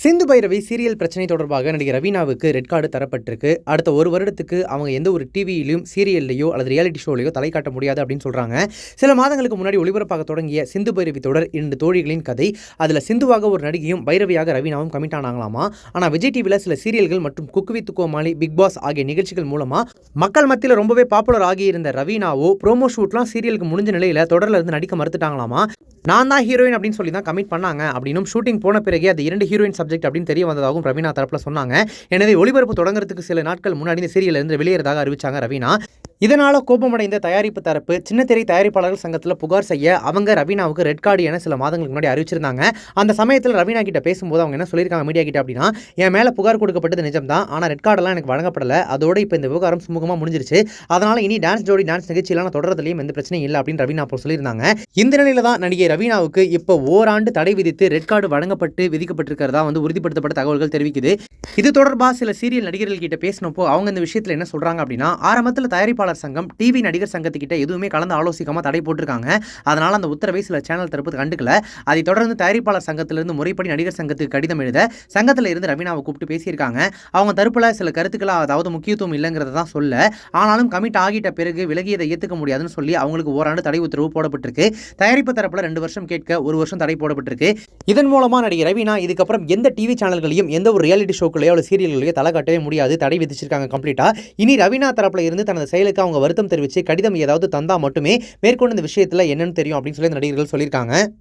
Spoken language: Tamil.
சிந்து பைரவி சீரியல் பிரச்சனை தொடர்பாக நடிகை ரவீனாவுக்கு ரெட் கார்டு தரப்பட்டிருக்கு. அடுத்த ஒரு வருடத்துக்கு அவங்க எந்த ஒரு டிவியிலையும் சீரியல்லையோ அல்லது ரியாலிட்டி ஷோலையோ தலை காட்ட முடியாது அப்படின்னு சொல்கிறாங்க சில மாதங்களுக்கு முன்னாடி ஒளிபரப்பாக தொடங்கிய சிந்து பைரவி தொடர் இரண்டு தோழிகளின் கதை. அதில் சிந்துவாக ஒரு நடிகையும் பைரவியாக ரவீனாவும் கமிட் ஆனாங்களாமா? ஆனால் விஜய் டிவியில் சில சீரியல்கள் மற்றும் cook with Comali Bigg Boss ஆகிய நிகழ்ச்சிகள் மூலமாக மக்கள் மத்தியில் ரொம்பவே பாப்புலர் ஆகியிருந்த ரவீனாவோ ப்ரோமோ ஷூட்லாம் சீரியலுக்கு முடிஞ்ச நிலையில் தொடரில் இருந்து நடிக்க மறுத்துட்டாங்களாமா? நான் தான் ஹீரோயின் அப்படின்னு சொல்லி தான் கமிட் பண்ணாங்க. அப்படின்னும் ஷூட்டிங் போன பிறகு அது இரண்டு ஹீரோயின் சப்ஜெக்ட் அப்படின்னு தெரிய வந்ததாகவும் ரவீனா தரப்பில் சொன்னாங்க. எனவே ஒளிபரப்பு தொடங்குறதுக்கு சில நாட்கள் முன்னாடி இந்த சீரியல் இருந்து வெளியேறதாக அறிவிச்சாங்க ரவீனா இதனால கோபமடைந்த தயாரிப்பு தரப்பு சின்னத்திரை தயாரிப்பாளர்கள் சங்கத்தில் புகார் செய்ய அவங்க ரவீனாவுக்கு ரெட் கார்டு என சில மாதங்களுக்கு முன்னாடி அறிவிச்சிருந்தாங்க. அந்த சமயத்தில் ரவீனா கிட்ட பேசும்போது அவங்க என்ன சொல்லியிருக்காங்க மீடியா கிட்ட அப்படின்னா என் மேலே புகார் கொடுக்கப்பட்டது நிஜம் தான் ஆனால் ரெட் கார்டெல்லாம் எனக்கு வழங்கப்படலை. அதோட இப்போ இந்த விவகாரம் சுமூகமாக முடிஞ்சிருச்சு. அதனால இனி டான்ஸ் ஜோடி டான்ஸ் நிகழ்ச்சியெல்லாம் தொடர்றதுலையும் எந்த பிரச்சனையும் இல்லை அப்படின்னு ரவீனா அப்போ சொல்லியிருந்தாங்க. இந்த நிலையில தான் நடிகை ரவீனாவுக்கு இப்போ ஓராண்டு தடை விதித்து ரெட் கார்டு வழங்கப்பட்டு விதிக்கப்பட்டிருக்கிறதா வந்து உறுதிப்படுத்தப்பட்ட தகவல்கள் தெரிவிக்குது. இது தொடர்பாக சில சீரியல் நடிகர்கள் கிட்ட பேசினப்போ அவங்க இந்த விஷயத்தில் என்ன சொல்கிறாங்க அப்படின்னா ஆரம்பத்தில் தயாரிப்பாளர் சங்கம் டிவி நடிகர் சங்கத்துக்கிட்ட எதுவுமே கலந்து ஆலோசிக்காமல் தடை போட்டிருக்காங்க. அதனால் அந்த உத்தரவை சில சேனல் தரப்பு கண்டுக்கல. அதை தொடர்ந்து தயாரிப்பாளர் சங்கத்திலிருந்து முறைப்படி நடிகர் சங்கத்துக்கு கடிதம் எழுத சங்கத்தில் இருந்து ரவீனாவை கூப்பிட்டு பேசியிருக்காங்க. அவங்க தரப்புல சில கருத்துக்களை அதாவது முக்கியத்துவம் இல்லைங்கிறத தான் சொல்ல. ஆனாலும் கமிட் ஆகிட்ட பிறகு விலகியதை ஏற்றுக்க முடியாதுன்னு சொல்லி அவங்களுக்கு ஓராண்டு தடை உத்தரவு போடப்பட்டிருக்கு. தயாரிப்பு தரப்புல ரெண்டு வருஷம் கேட்க ஒரு வருஷம் தடை போடப்பட்டிருக்கு. இதன் மூலமாக நடிகை ரவீனா இதுக்கப்புறம் எந்த டிவி சேனல்களையும் எந்த ஒரு ரியாலிட்டி ஷோக்களையோ அல்லது சீரியல்களையோ தலை காட்டவே முடியாது. தடை விதிச்சிருக்காங்க கம்ப்ளீட்டாக இனி ரவீனா தரப்புல இருந்து தனது செயலுக்கு அவங்க வருத்தம் தெரிவித்து கடிதம் ஏதாவது தந்தா மட்டுமே மேற்கொண்டு இந்த விஷயத்துல என்னன்னு தெரியும் அப்படின்னு சொல்லி இந்த நடிகர்கள் சொல்லியிருக்காங்க.